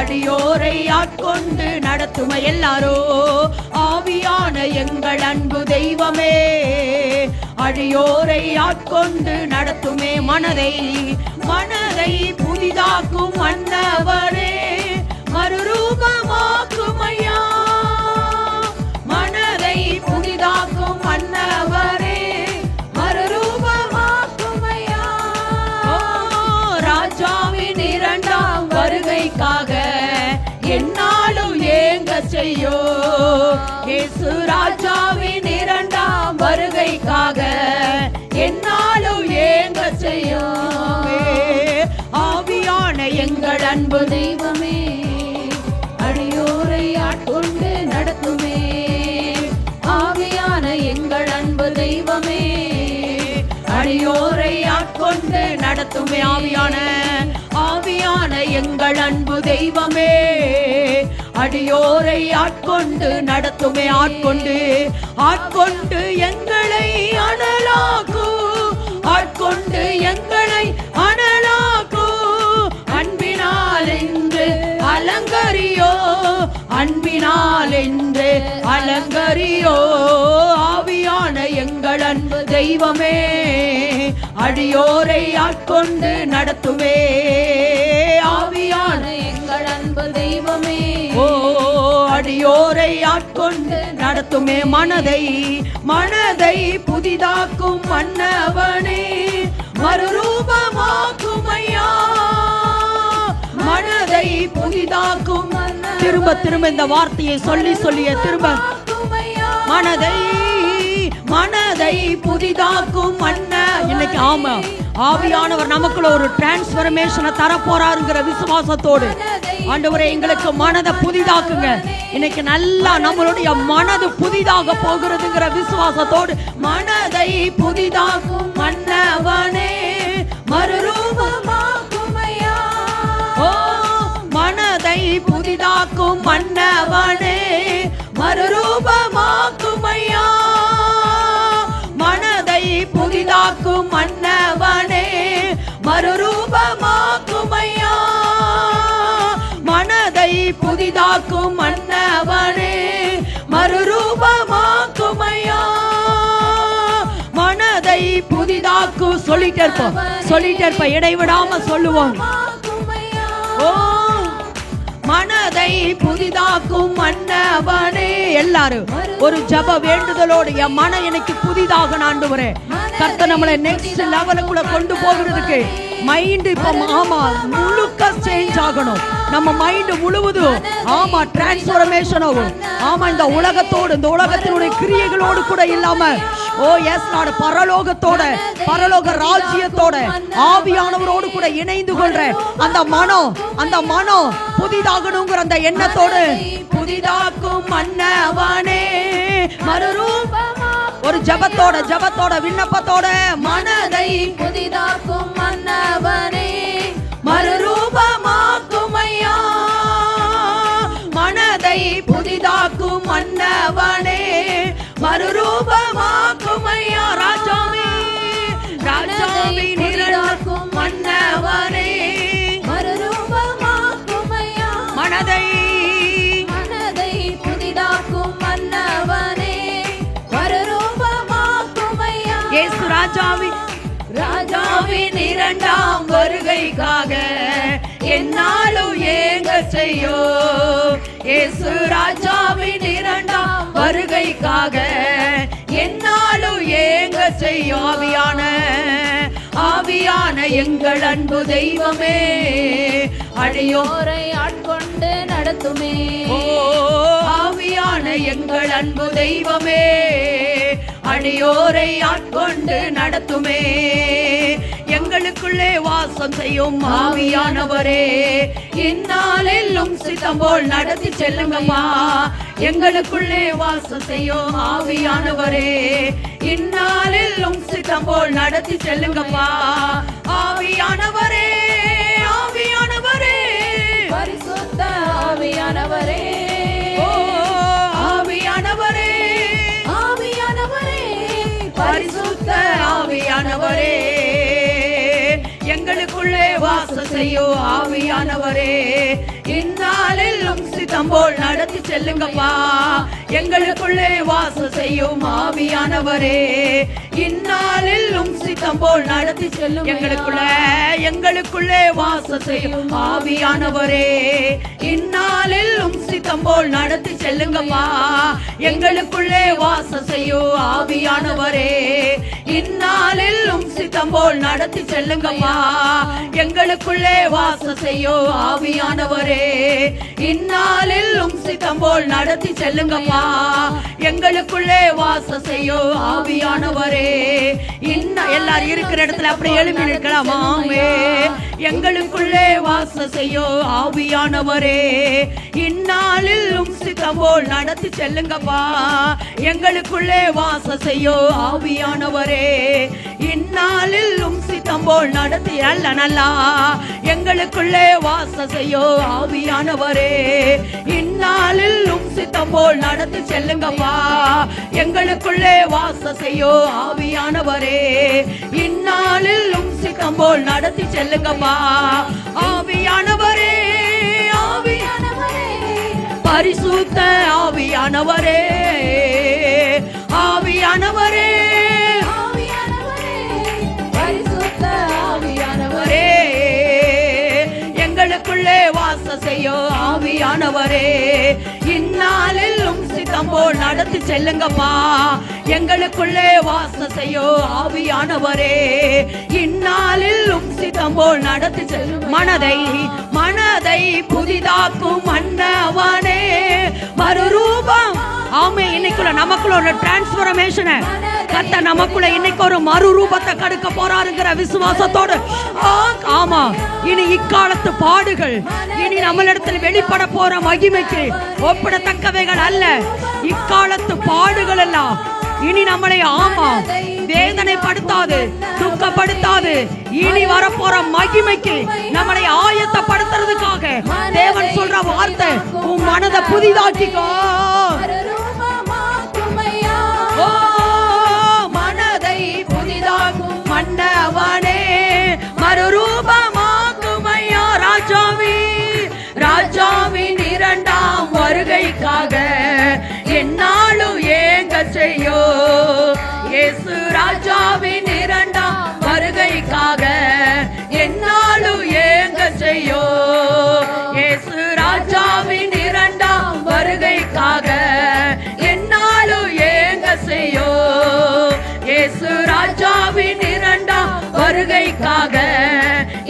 அடியோரை ஆட்கொண்டு நடத்தும எல்லாரோ? ஆவியான எங்கள் அன்பு தெய்வமே அடியோரை ஆட்கொண்டு நடத்துமே மனதை. மனதை புதிதாக்கும் அன்னவரே ஏங்க ஆவியான எங்கள் அன்பு தெய்வமே அடியோரை ஆட்கொண்டு நடத்துமே. ஆவியான எங்கள் அன்பு தெய்வமே அடியோரை ஆட்கொண்டு நடத்துமே. ஆவியான ஆவியான எங்கள் அன்பு தெய்வமே அடியோரை ஆட்கொண்டு நடத்துமே. ஆட்கொண்டு ஆட்கொண்டு எங்களை அனலாக்கு கொண்டு எங்களை அனலாக்கோ. அன்பினால் என்று அலங்கரியோ. அன்பினால் என்று அலங்கரியோ. ஆவியான எங்கள் அன்பு தெய்வமே அடியோரை ஆட்கொண்டு நடத்துவே. அடியோரை ஆட்கொண்டு நடத்துமே மனதை மனதை புதிதாக்கும் மன்னவனே. மறுரூபமாக்கும் ஐயா மனதை புதிதாக்கும் திரும்ப திரும்ப இந்த வார்த்தையை சொல்லி சொல்லிய திரும்ப. மனதை மனதை புதிதாக்கும் மன்ன இன்னைக்கு ஆமா ஆவியானவர் நமக்குள்ள ஒரு டிரான்ஸ்பர்மேஷனை தர போறாருங்கிற விசுவாசத்தோடு. ஆண்டவரே எங்களுக்கு மனதை புதிதாக்குங்க. இன்னைக்கு நல்லா நம்மளுடைய மனது புதிதாக போகிறதுங்கிற விசுவாசத்தோடு மனதை புதிதாக்கும். சொல்லிட்டே இருப்போம். சொல்லிட்டே இருப்போம். இடைவிடாம சொல்லுவோம். ஓ மனதை புதிதாக்கும் மன்னவனே. எல்லாரும் ஒரு ஜப வேண்டுதலோடு என் மனம் எனக்கு புதிதாக வரேன் கர்த்தை நம்மளை நெக்ஸ்ட் லெவலுக்குள்ள கொண்டு போகிறதுக்கு மைண்ட் இப்ப ஆமா முழுக்க சேஞ்ச் ஆகணும். நம்ம மைண்ட் முழுவதும் ஆமா டிரான்ஸ்ஃபர்மேஷன் ஆகும். ஆமா இந்த உலகத்தோடு இந்த உலகத்தினுடைய கிரியைகளோடு கூட இல்லாம ஓ எஸ் நாடு பரலோகத்தோட பரலோக ராஜ்யத்தோட ஆவியானவரோடு கூட இணைந்து கொள்ற அந்த மனம் அந்த மனம் புதிதாகணுங்கிற அந்த எண்ணத்தோடு புதிதாக்கும் மன்னவனே. மறுரூபமா ஒரு ஜபத்தோட ஜபத்தோட விண்ணப்பத்தோட மனதை புதிதாக்கும் மன்னவனே. மறு மனதை புதிதாக்கும் மன்னவனே மறுரூபமாக்கும் ஐயா ராஜாவே? ராஜாவே நிரலாக்கும் மன்னவனே மறுரூபமாக்கும் ஐயா மனதை மனதை புதிதாக்கும் மன்னவனே மறுரூபமாக்கும் ஐயா ராஜாவி ராஜாவின் இரண்டாம் வருகைக்காக என்னாலும் ஏங்க செய்யோ? இயேசு ராஜாவின் இரண்டாம் வருகைக்காக என்னாலும் ஏங்க செய்யோ? ஆவியான ஆவியான எங்கள் அன்பு தெய்வமே அழியோ ஓரை ஆட்கொண்டு நடத்துமே. ஓ. ஆவியான எங்கள் அன்பு தெய்வமே அடியோரை ஆட்கொண்டு நடத்துமே. எங்களுக்குள்ளே வாசம் செய்யும் ஆவியானவரே. இந்நாளெல்லும் சித்தம் போல் நடத்தி செல்லுங்கம்மா எங்களுக்குள்ளே வாசம் செய்யும் ஆவியானவரே. இந்நாளெல்லும் சித்தம் போல் நடத்தி செல்லுங்கப்பா. ஆவியானவரே உள்ளே வாசம் செய்யும் ஆவியானவரே. இந்நாளில் சித்தம் போல் நடத்தி செல்லுங்கப்பா. எங்களுக்குள்ளே வாசம் செய்யும் ஆவியானவரே. இந்நாளில் உம் சித்தம் போல் நடத்தி செல்லும் எங்களுக்குள்ள எங்களுக்குள்ளே வாசம் செய்யும் ஆவியானவரே. இந்நாளில் உம் சித்தம் போல் நடத்தி செல்லுங்கப்பா. எங்களுக்குள்ளே வாசம் செய்யும் ஆவியானவரே. இந்நாளில் உம் சித்தம் போல் நடத்தி செல்லுங்கப்பா. எங்களுக்குள்ளே வாசம் செய்யும் ஆவியானவரே. இந்நாளில் உம் சித்தம் போல் நடத்தி செல்லுங்கப்பா. எங்களுக்குள்ளே வாச செய்யும் ஆவியானவரே. இன்ன எல்லாரும் இருக்கிற இடத்துல அப்படி எழுப்பி நிற்கலாமாமே எங்களுக்குள்ளே வாச செய்யும் ஆவியானவரே. இந்நாளில் உம் சித்தம் போல் நடத்தி செல்லுங்கப்பா. எங்களுக்குள்ளே வாச செய்யும் ஆவியானவரே. இந்நாளில் உம் கூட்டம் போல் நடத்தி அல்ல நல்லா எங்களுக்குள்ளே வாசம் செய்யும் ஆவியானவரே. இந்நாளில் உம் சித்தம் போல் நடத்தி செல்லுங்கப்பா. எங்களுக்குள்ளே வாச செய்யும் ஆவியானவரே. இந்நாளில் உம் சித்தம் போல் நடத்தி செல்லுங்கப்பா. ஆவியானவரே ஆவியானவரே. பரிசுத்த ஆவியானவரே ஆவியானவரே. ஆவியானவரே. ஆண்டவரே இந்நாளிலும் உம் சித்தம் போல் நடத்தி செல்லுங்கப்பா. எங்களுக்குள்ளே வாசம் செய்யோ ஆவியானவரே இந்நாளிலும் உம் சித்தம் போல் நடத்தி செல்லும் மனதை மனதை புதிதாக்கும் மன்னவனே மறுரூபம். ஆமே இன்னைக்குள்ள நமக்குள்ள ஒரு டிரான்ஸ்பர்மேஷனை கத்த நமக்குள்ள இன்னைக்கு ஒரு மறுரூபத்தை கடுக்க போறாருங்கிற விசுவாசத்தோடு. ஆ, ஆமா. இனி இக்காலத்து பாடுகள் இனி நம்மளிடத்தில் வெளிப்பட போற மகிமைக்கு ஒப்பிடத்தக்கவைகள் அல்ல. இக்காலத்து பாடுகள் எல்லாம் இனி நம்மளை ஆமா வேதனைப்படுத்தாது துக்கப்படுத்தாது. இனி வரப்போற மகிமைக்கு நம்மளை ஆயத்தப்படுத்துறதுக்காக தேவன் சொல்ற வார்த்தை உன் மனதை புதிதாக்கிக்கோ. வருகைக்காக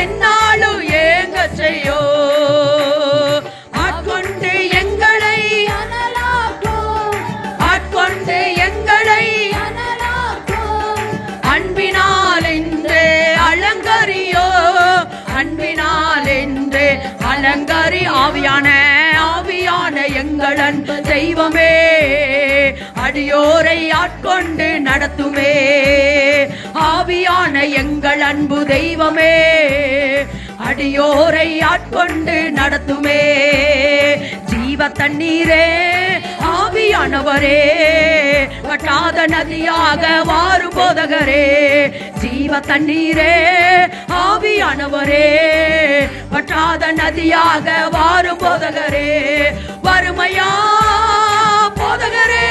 என்னாலும் ஏங்க செய்யோ. ஆட்கொண்டு எங்களை ஆட்கொண்டு எங்களை அன்பினால் என்று அலங்கரியோ. அன்பினால் என்று அலங்கரி ஆவியான ஆவியான எங்கள் அன்பு தெய்வமே. அடியோரை ஆட்கொண்டு நடத்துமே. ஆவியான எங்கள் அன்பு தெய்வமே அடியோரை ஆட்கொண்டு நடத்துமே. ஜீவ தண்ணீரே ஆவியானவரே வட்டாத நதியாக வாரு போதகரே. ஜீவ தண்ணீரே ஆவியானவரே வட்டாத நதியாக வாரு போதகரே. வறுமையா போதகரே.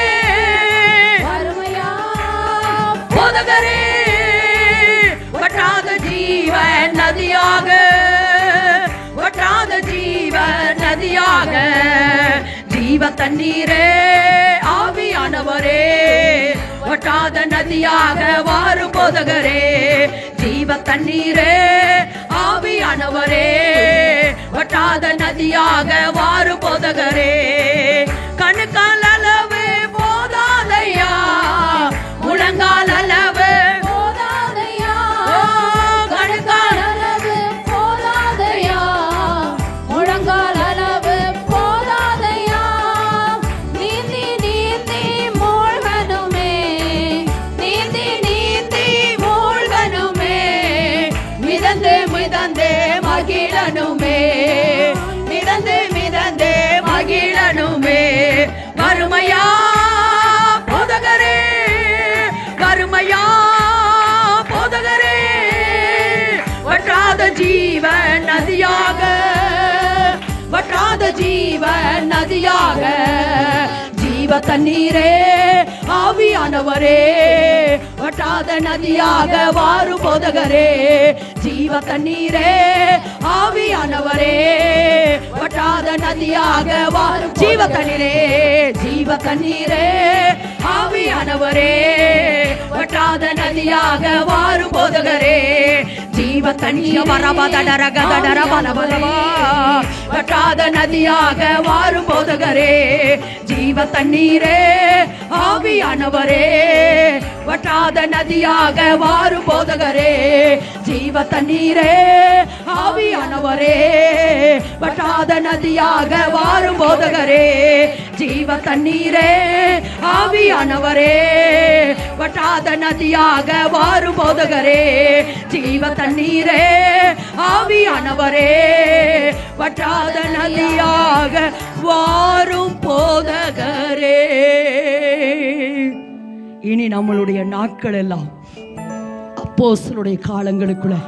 வறுமையா போதகரே. ஜீவ தண்ணீரே ஆவியானவரே. வட்டாத நதியாக வாரு போதகரே. ஜீவ தண்ணீரே ஆவியானவரே. வட்டாத நதியாக வாரு போதகரே. மகிழனுமே மிதந்து மிதந்தே மகிழனுமே வறுமையா போதகரே. வறுமையா போதகரே. வற்றாத ஜீவன் நதியாக. வற்றாத ஜீவன் நதியாக. ஜீவ தண்ணீரே ஆவியானவரே. வட்டாத நதியாக வாரு போதகரே. ஜீவ தண்ணீரே ஆவியானவரே. வட்டாத நதியாக வாரு ஜீவ தண்ணீரே. ஜீவ தண்ணீரே ஆவியானவரே. வட்டாத நதியாக வாரு போதகரே. ஜீவ தண்ணீர் வரபதடரகதடரபலபலவா வட்டாத நதியாக வாரு போதகரே. ஜீவ தண்ணீரே ஆவியானவரே வட்டாத நதியாக வாரு போதகரே ஜீவ தண்ணீரே ஆவியானவரே வட்டாத நதியாக வாரு போதகரே ஜீவ தண்ணீரே ஆவியானவரே வட்டாத நதியாக வாரு போதகரே ஜீவ தண்ணீரே ஆவியானவரே வட்டாத நதியாக வாரும் போதகரே. இனி நம்மளுடைய நாட்கள் எல்லாம் அப்போஸ்தலருடைய காலங்களுக்குள்ள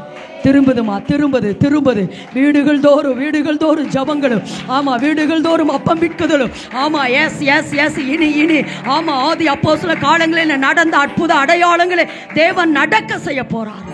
திரும்புதுமா திரும்புது திரும்புது. வீடுகள் தோறும் வீடுகள் தோறும் ஜபங்களும். ஆமா வீடுகள் தோறும் அப்பம் விற்குதலும். ஆமா எஸ் எஸ் எஸ் இனி இனி. ஆமா ஆதி அப்போ சில காலங்களில் நடந்த அற்புத அடையாளங்களை தேவன் நடக்க செய்ய போறார்.